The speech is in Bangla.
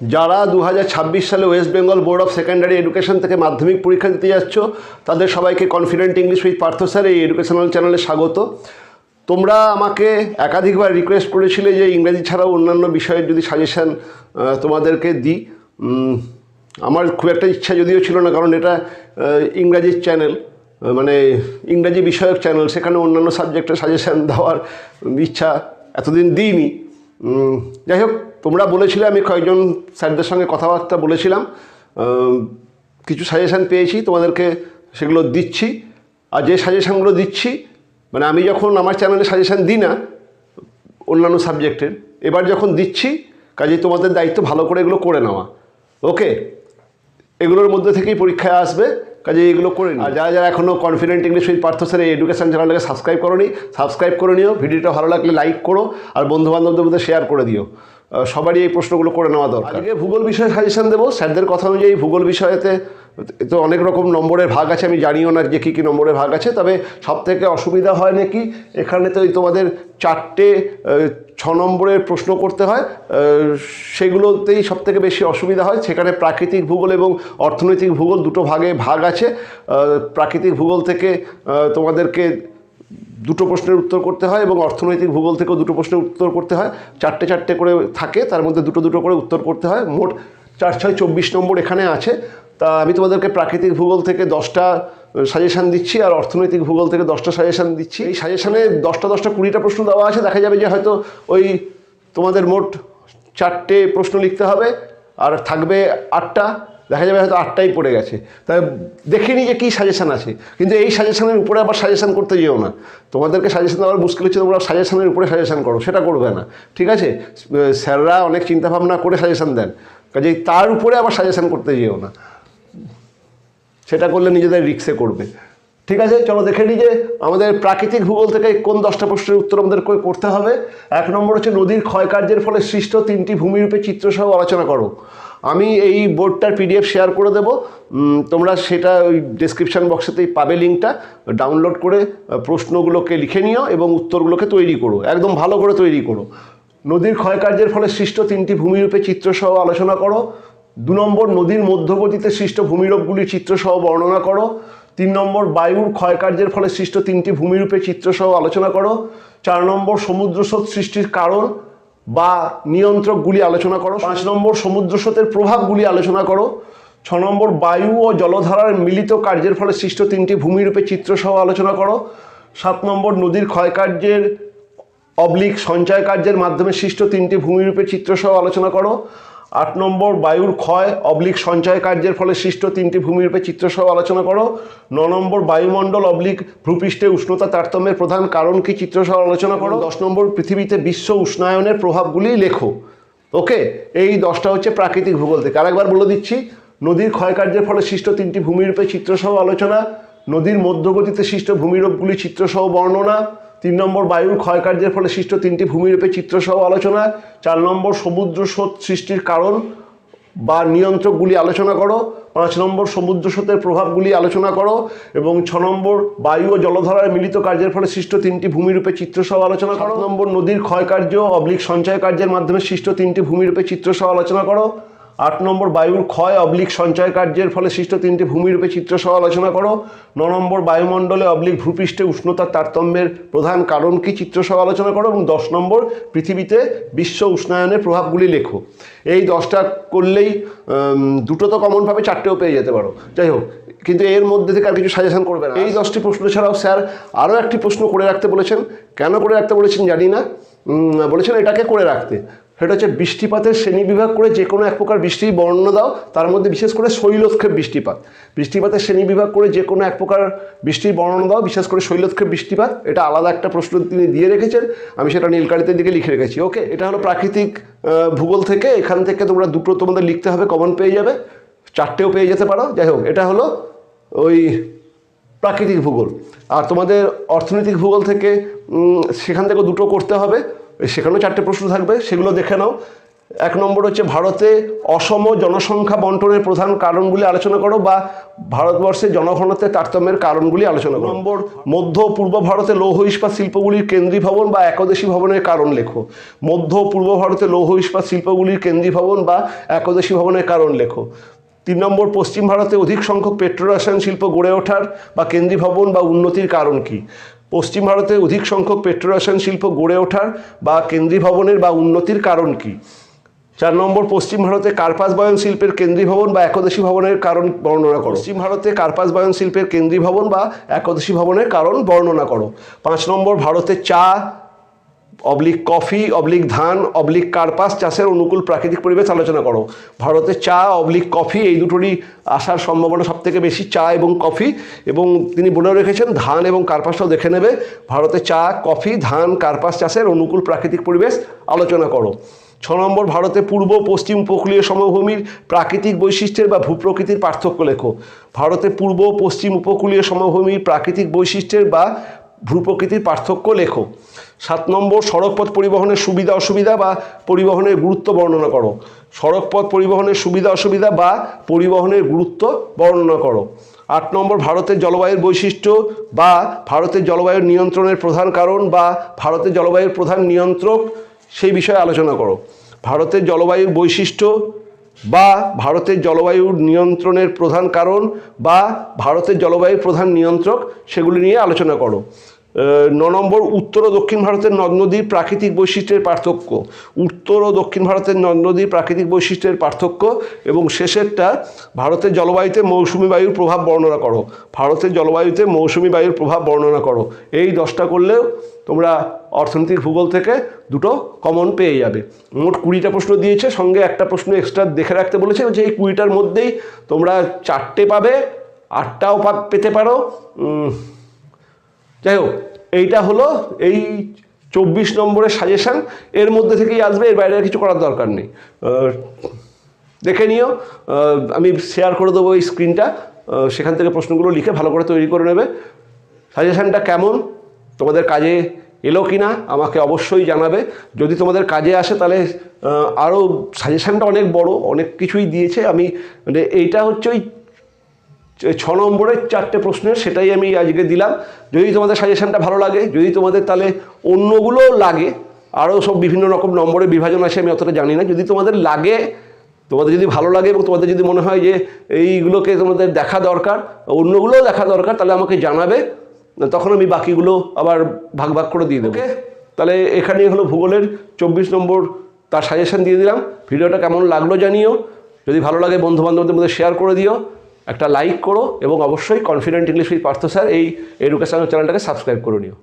যারা দু হাজার ছাব্বিশ সালে West Bengal Board of Secondary Education থেকে মাধ্যমিক পরীক্ষা দিতে যাচ্ছ, তাদের সবাইকে confident English with Partha sir এই এডুকেশনাল চ্যানেলে স্বাগত। তোমরা আমাকে একাধিকবার রিকোয়েস্ট করেছিলে যে ইংরেজি ছাড়াও অন্যান্য বিষয়ের যদি সাজেশান তোমাদেরকে দিই। আমার খুব একটা ইচ্ছা যদিও ছিল না, কারণ এটা ইংরাজির চ্যানেল মানে ইংরাজি বিষয়ক চ্যানেল সেখানে অন্যান্য সাবজেক্টের সাজেশান দেওয়ার ইচ্ছা এতদিন দিইনি। যাই হোক তোমরা বলেছিলে, আমি কয়েকজন স্যারদের সঙ্গে কথাবার্তা বলেছিলাম। কিছু সাজেশান পেয়েছি, তোমাদেরকে সেগুলো দিচ্ছি। আর যে সাজেশানগুলো দিচ্ছি মানে আমি যখন আমার চ্যানেলে সাজেশান দিই না, অন্যান্য সাবজেক্টের এবার যখন দিচ্ছি কাজে তোমাদের দায়িত্ব ভালো করে এগুলো করে নেওয়া। ওকে এগুলোর মধ্যে থেকেই পরীক্ষায় আসবে কাজে এগুলো করে নিই আর যারা যারা এখনও confident English with Partha sir এই এডুকেশন চ্যানেলটাকে সাবস্ক্রাইব করোনি সাবস্ক্রাইব করে নিও। ভিডিওটা ভালো লাগলে লাইক করো, আর বন্ধু বান্ধবদের মধ্যে শেয়ার করে দিও। সবারই এই প্রশ্নগুলো করে নেওয়া দরকার। আজকে ভূগোল বিষয়ে সাজেশন দেবো। স্যারদের কথা অনুযায়ী ভূগোল বিষয়েতে তো অনেক রকম নম্বরের ভাগ আছে, আমি জানিও না যে কী কী নম্বরের ভাগ আছে, তবে সব থেকে অসুবিধা হয় নাকি? এখানে তো তোমাদের চারটে ছ নম্বরের প্রশ্ন করতে হয় সেগুলোতেই সব থেকে বেশি অসুবিধা হয়। সেখানে প্রাকৃতিক ভূগোল এবং অর্থনৈতিক ভূগোল দুটো ভাগে ভাগ আছে। প্রাকৃতিক ভূগোল থেকে তোমাদেরকে দুটো প্রশ্নের উত্তর করতে হয় এবং অর্থনৈতিক ভূগোল থেকেও দুটো প্রশ্নের উত্তর করতে হয়। চারটে চারটে করে থাকে, তার মধ্যে দুটো দুটো করে উত্তর করতে হয়। মোট চার ছয় চব্বিশ নম্বর এখানে আছে। তা আমি তোমাদেরকে প্রাকৃতিক ভূগোল থেকে দশটা সাজেশান দিচ্ছি আর অর্থনৈতিক ভূগোল থেকে দশটা সাজেশান দিচ্ছি। এই সাজেশানে দশটা দশটা কুড়িটা প্রশ্ন দেওয়া আছে। দেখা যাবে যে হয়তো ওই তোমাদের মোট চারটে প্রশ্ন লিখতে হবে আর থাকবে আটটা। দেখা যাবে হয়তো আটটাই পড়ে গেছে। তাই দেখে নিই যে কী সাজেশান আছে। কিন্তু এই সাজেশানের উপরে আবার সাজেশান করতে যেও না। তোমাদেরকে সাজেশান দেওয়ার মুশকিল হচ্ছে তোমরা সাজেশানের উপরে সাজেশান করো, সেটা করবে না। ঠিক আছে? স্যাররা অনেক চিন্তাভাবনা করে সাজেশান দেন। কাজেই তার উপরে আবার সাজেশান করতে যেও না। সেটা করলে নিজেদের রিক্সে করবে। ঠিক আছে? চলো দেখে নিই যে আমাদের প্রাকৃতিক ভূগোল থেকে কোন দশটা প্রশ্নের উত্তর আমাদের করে করতে হবে। এক নম্বর হচ্ছে নদীর ক্ষয়কার্যের ফলে সৃষ্ট তিনটি ভূমিরূপে চিত্রসহ আলোচনা করো। আমি এই বোর্ডটার পিডিএফ শেয়ার করে দেবো। তোমরা সেটা ওই ডেসক্রিপশান বক্সেতেই পাবে লিঙ্কটা ডাউনলোড করে প্রশ্নগুলোকে লিখে নিও এবং উত্তরগুলোকে তৈরি করো। একদম ভালো করে তৈরি করো। নদীর ক্ষয়কার্যের ফলে সৃষ্ট তিনটি ভূমিরূপে চিত্রসহ আলোচনা করো। দু নম্বর, নদীর মধ্যবর্তীতে সৃষ্ট ভূমিরূপগুলির চিত্রসহ বর্ণনা করো। তিন নম্বর, বায়ুর ক্ষয়কার্যের ফলে সৃষ্ট তিনটি ভূমিরূপে চিত্রসহ আলোচনা করো। চার নম্বর, সমুদ্রস্রোত সৃষ্টির কারণ। বা নিয়ন্ত্রকগুলি আলোচনা করো। পাঁচ নম্বর সমুদ্র স্রোতের প্রভাবগুলি আলোচনা করো। ছ নম্বর বায়ু ও জলধারার মিলিত কার্যের ফলে সৃষ্ট তিনটি ভূমিরূপে চিত্রসহ আলোচনা করো। সাত নম্বর নদীর ক্ষয়কার্যের অবলিক সঞ্চয় কার্যের মাধ্যমে সৃষ্ট তিনটি ভূমিরূপে চিত্রসহ আলোচনা করো। আট নম্বর, বায়ুর ক্ষয়, অবলিক সঞ্চয় কার্যের ফলে সৃষ্ট তিনটি ভূমিরূপে চিত্রসহ আলোচনা করো। ন নম্বর, বায়ুমণ্ডল অবলিক ভূপৃষ্ঠে উষ্ণতা তারতম্যের প্রধান কারণ কি চিত্রসহ আলোচনা করো। দশ নম্বর, পৃথিবীতে বিশ্ব উষ্ণায়নের প্রভাবগুলি লেখো। ওকে, এই দশটা হচ্ছে প্রাকৃতিক ভূগোল থেকে। আরেকবার বলে দিচ্ছি, নদীর ক্ষয়কার্যের ফলে সৃষ্ট তিনটি ভূমিরূপে চিত্রসহ আলোচনা, নদীর মধ্যগতিতে সৃষ্ট ভূমিরূপগুলি চিত্রসহ বর্ণনা তিন নম্বর বায়ুর ক্ষয়কার্যের ফলে সৃষ্ট তিনটি ভূমিরূপে চিত্রসহ আলোচনা, চার নম্বর সমুদ্র স্রোত সৃষ্টির কারণ বা নিয়ন্ত্রকগুলি আলোচনা করো, পাঁচ নম্বর সমুদ্র স্রোতের প্রভাবগুলি আলোচনা করো এবং ছ নম্বর বায়ু ও জলধারার মিলিত কার্যের ফলে সৃষ্ট তিনটি ভূমিরূপে চিত্রসহ আলোচনা করো নম্বর নদীর ক্ষয়কার্য, অবলিক সঞ্চয় কার্যের মাধ্যমে সৃষ্ট তিনটি ভূমিরূপে চিত্রসহ আলোচনা করো আট নম্বর বায়ুর ক্ষয় অবলিক সঞ্চয় কার্যের ফলে সৃষ্ট তিনটি ভূমিরূপে চিত্রসহ আলোচনা করো। ন নম্বর বায়ুমণ্ডলে অবলিক ভূপৃষ্ঠে উষ্ণতার তারতম্যের প্রধান কারণ কি চিত্রসহ আলোচনা করো এবং দশ নম্বর পৃথিবীতে বিশ্ব উষ্ণায়নের প্রভাবগুলি লেখো। এই দশটা করলেই দুটো তো কমন পাবে চারটেও পেয়ে যেতে পারো। যাই হোক কিন্তু এর মধ্যে থেকে আর কিছু সাজেশন করবে না। এই দশটি প্রশ্ন ছাড়াও স্যার আরও একটি প্রশ্ন করে রাখতে বলেছেন। কেন করে রাখতে বলেছেন জানি না। বলেছেন এটাকে করে রাখতে। সেটা হচ্ছে বৃষ্টিপাতের শ্রেণীবিভাগ করে যে কোনো এক প্রকার বৃষ্টির বর্ণনা দাও, তার মধ্যে বিশেষ করে শৈলক্ষেপ বৃষ্টিপাত। বৃষ্টিপাতের শ্রেণীবিভাগ করে যে কোনো এক প্রকার বৃষ্টির বর্ণনা দাও, বিশেষ করে শৈলক্ষেপ বৃষ্টিপাত। এটা আলাদা একটা প্রশ্ন তিনি দিয়ে রেখেছেন। আমি সেটা নীলকালিতের দিকে লিখে রেখেছি। ওকে, এটা হলো প্রাকৃতিক ভূগোল থেকে। এখান থেকে তোমরা দুটো তোমাদের লিখতে হবে, কমন পেয়ে যাবে। চারটেও পেয়ে যেতে পারো। যাই হোক, এটা হলো ওই প্রাকৃতিক ভূগোল। আর তোমাদের অর্থনৈতিক ভূগোল থেকে সেখান থেকে দুটো করতে হবে। সেখানেও চারটে প্রশ্ন থাকবে সেগুলো দেখে নাও। এক নম্বর হচ্ছে ভারতে অসম জনসংখ্যা বন্টনের প্রধান কারণগুলি আলোচনা করো বা ভারতবর্ষে জনঘনত্বের তারতম্যের কারণগুলি আলোচনা করো। নম্বর মধ্য পূর্ব ভারতে লৌহ ইস্পাত শিল্পগুলির কেন্দ্রীয় ভবন বা একদেশী ভবনের কারণ লেখো। মধ্য পূর্ব ভারতে লৌহ ইস্পাত শিল্পগুলির কেন্দ্রীয় ভবন বা একদেশী ভবনের কারণ লেখো। তিন নম্বর, পশ্চিম ভারতে অধিক সংখ্যক পেট্রো রসায়ন শিল্প গড়ে ওঠার বা কেন্দ্রীয় ভবন বা উন্নতির কারণ কি? পশ্চিম ভারতে অধিক সংখ্যক পেট্রো রসায়ন শিল্প গড়ে ওঠার বা কেন্দ্রীয় ভবনের বা উন্নতির কারণ কি? চার নম্বর, পশ্চিম ভারতে কার্পাস বয়ন শিল্পের কেন্দ্রীয় ভবন বা একদেশী ভবনের কারণ বর্ণনা করো। পশ্চিম ভারতে কার্পাস বয়ন শিল্পের কেন্দ্রীয় ভবন বা একদেশী ভবনের কারণ বর্ণনা করো। পাঁচ নম্বর, ভারতে চা অবলিক কফি, অবলিক ধান, অবলিক কার্পাস চাষের অনুকূল প্রাকৃতিক পরিবেশ আলোচনা করো। ভারতে চা, অবলিক কফি এই দুটোরই আসার সম্ভাবনা সব থেকে বেশি, চা এবং কফি। এবং তিনি বলে রেখেছেন, ধান এবং কার্পাসটাও দেখে নেবে। ভারতে চা, কফি, ধান, কার্পাস চাষের অনুকূল প্রাকৃতিক পরিবেশ আলোচনা করো। ছ নম্বর, ভারতে পূর্ব, পশ্চিম উপকূলীয় সমভূমির প্রাকৃতিক বৈশিষ্ট্যের বা ভূপ্রকৃতির পার্থক্য লেখো। ভারতে পূর্ব, পশ্চিম উপকূলীয় সমভূমির প্রাকৃতিক বৈশিষ্ট্যের বা ভূপ্রকৃতির পার্থক্য লেখো। সাত নম্বর, সড়কপথ পরিবহনের সুবিধা, অসুবিধা বা পরিবহনের গুরুত্ব বর্ণনা করো। সড়কপথ পরিবহনের সুবিধা, অসুবিধা বা পরিবহনের গুরুত্ব বর্ণনা করো। আট নম্বর, ভারতের জলবায়ুর বৈশিষ্ট্য বা ভারতের জলবায়ুর নিয়ন্ত্রণের প্রধান কারণ বা ভারতের জলবায়ুর প্রধান নিয়ন্ত্রক সেই বিষয়ে আলোচনা করো। ভারতের জলবায়ুর বৈশিষ্ট্য বা ভারতের জলবায়ুর নিয়ন্ত্রণের প্রধান কারণ বা ভারতের জলবায়ুর প্রধান নিয়ন্ত্রক সেগুলি নিয়ে আলোচনা করো। ন নম্বর, উত্তর ও দক্ষিণ ভারতের নদ নদীর প্রাকৃতিক বৈশিষ্ট্যের পার্থক্য। উত্তর ও দক্ষিণ ভারতের নদ নদীর প্রাকৃতিক বৈশিষ্ট্যের পার্থক্য এবং শেষেরটা, ভারতের জলবায়ুতে মৌসুমি বায়ুর প্রভাব বর্ণনা করো। ভারতের জলবায়ুতে মৌসুমি বায়ুর প্রভাব বর্ণনা করো। এই দশটা করলেও তোমরা অর্থনীতির ভূগোল থেকে দুটো কমন পেয়ে যাবে। মোট কুড়িটা প্রশ্ন দিয়েছে, সঙ্গে একটা প্রশ্ন এক্সট্রা দেখে রাখতে বলেছে যে এই কুড়িটার মধ্যেই তোমরা চারটে পাবে, আটটাও পেতে পারো। যাই হোক এইটা হলো এই চব্বিশ নম্বরের সাজেশান এর মধ্যে থেকেই আসবে, এর বাইরে কিছু করার দরকার নেই। দেখে নিও। আমি শেয়ার করে দেবো এই স্ক্রিনটা সেখান থেকে প্রশ্নগুলো লিখে ভালো করে তৈরি করে নেবে। সাজেশানটা কেমন? তোমাদের কাজে এলো কি না আমাকে অবশ্যই জানাবে। যদি তোমাদের কাজে আসে, তাহলে আরও সাজেশানটা অনেক বড়, অনেক কিছুই দিয়েছে। আমি মানে এইটা হচ্ছে ওই ছ- নম্বরের চারটে প্রশ্নের সেটাই আমি আজকে দিলাম। যদি তোমাদের সাজেশানটা ভালো লাগে যদি তোমাদের তাহলে অন্যগুলো লাগে আরও সব বিভিন্ন রকম নম্বরের বিভাজন আছে আমি অতটা জানি না। যদি তোমাদের লাগে তোমাদের যদি ভালো লাগে এবং তোমাদের যদি মনে হয় যে এইগুলোকে তোমাদের দেখা দরকার অন্যগুলোও দেখা দরকার তাহলে আমাকে জানাবে তখন আমি বাকিগুলো আবার ভাগ ভাগ করে দিয়ে দেবো। তাহলে এখানেই হলো ভূগোলের চব্বিশ নম্বর তার সাজেশান দিয়ে দিলাম। ভিডিওটা কেমন লাগল জানিও। যদি ভালো লাগে বন্ধু বান্ধবদের মধ্যে শেয়ার করে দিও। একটা লাইক করো এবং অবশ্যই confident English with Partha sir এই এডুকেশনাল চ্যানেলটাকে সাবস্ক্রাইব করে নিও।